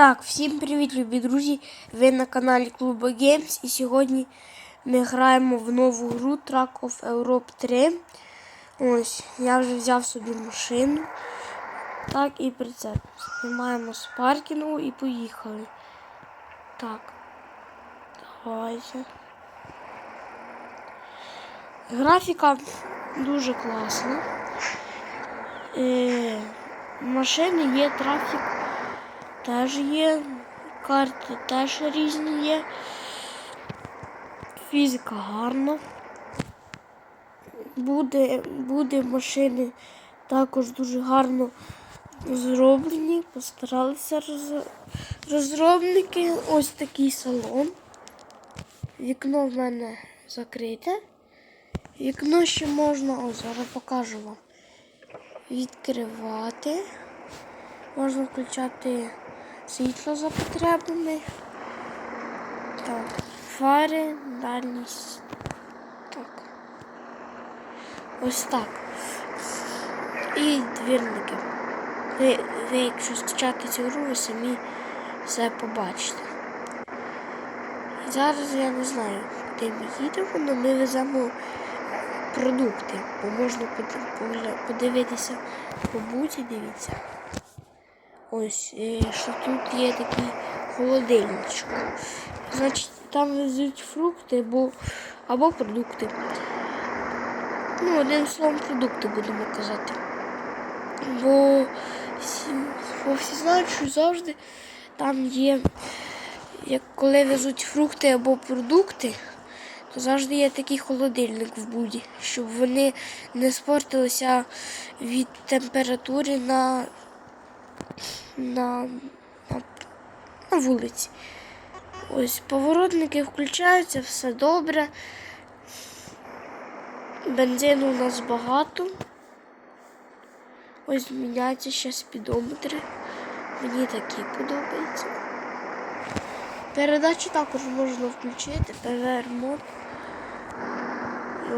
Так, всім привіт, любі друзі! Ви на каналі Клубу Games і сьогодні ми граємо в нову гру Track of Europe 3. Ось, я вже взяв собі машину. Так, і прицеп. Знімаємо з паркінгу і поїхали. Так. Давайте. Графіка дуже класна. Е, машини є трафік теж є. Карти теж різні є. Фізика гарна. Буде, буде машини також дуже гарно зроблені. Постаралися роз, розробники. Ось такий салон. Вікно в мене закрите. Вікно ще можна, ось зараз покажу вам. Відкривати. Можна включати світло за потребами. Так, фари, дальність. Так. Ось так. І двірники. Ви, ви якщо скачати цю гру, ви самі все побачите. І зараз я не знаю, куди ми їдемо, але ми веземо продукти, бо можна подивитися по буті, дивіться. Ось, е, що тут є такий холодильничок. Значить, там везуть фрукти або, або продукти. Ну, одним словом, продукти будемо казати. Бо всі, бо всі знають, що завжди там є, як коли везуть фрукти або продукти, то завжди є такий холодильник в буді, щоб вони не спортилися від температури на на, на, на вулиці. Ось поворотники включаються, все добре. Бензину у нас багато. Ось міняються ще спідометри. Мені такі подобаються. Передачу також можна включити, ПВР мод.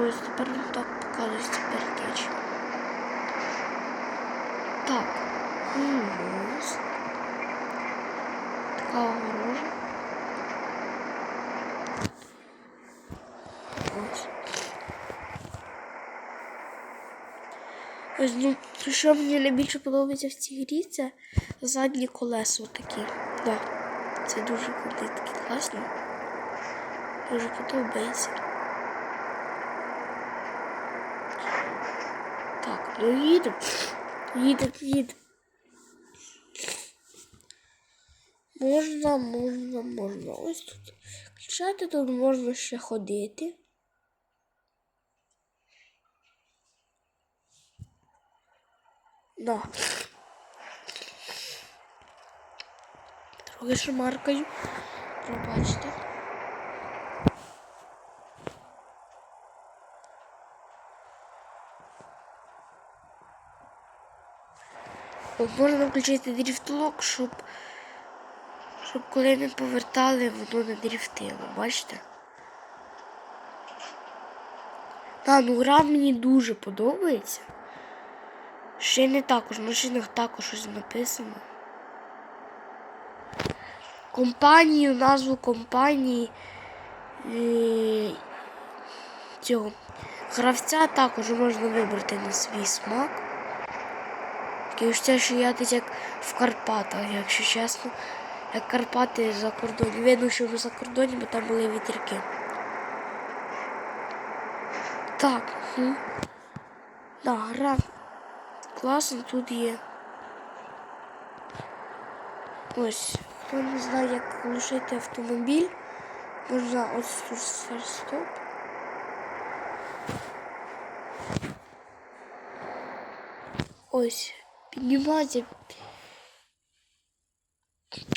Ось тепер так показується передача. Так. Ось. Така огорожа. Ось. Ось, ну, що мені найбільше подобається в цій грі, це задні колеса такі. Да. Це дуже круті, такі класні. Дуже подобається. Так, ну їдемо. Їдемо, їдемо. Можна, можна, можна. Ось тут. Включати тут можна ще ходити. Да. Трохи шмаркаю. Пробачте. Можна включити дріфтлок, щоб, щоб коли ми повертали, воно не дріфтило, бачите? Та, ну гра мені дуже подобається. Ще не також, в машинах також щось написано. Компанію, назву компанії е, цього гравця також можна вибрати на свій смак. Таке ось це, що я десь як в Карпатах, якщо чесно. Як Карпати за кордоном. Видно, що ми за кордоном, бо там були вітряки. Так. Да, гра класно тут є. Ось, хто не знає, як глушити автомобіль, можна ось тут старт-стоп. Ось, піднімати.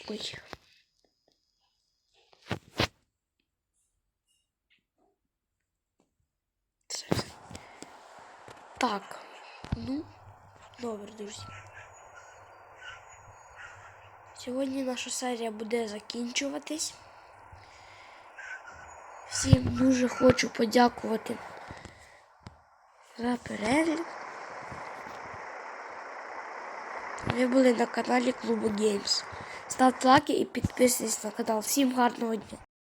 Ой. Так, ну, добре, друзі. Сьогодні наша серія буде закінчуватись. Всім дуже хочу подякувати за перегляд. Ви були на каналі Клубу Games. Ставте лайки і підписуйтесь на канал. Всім гарного дня!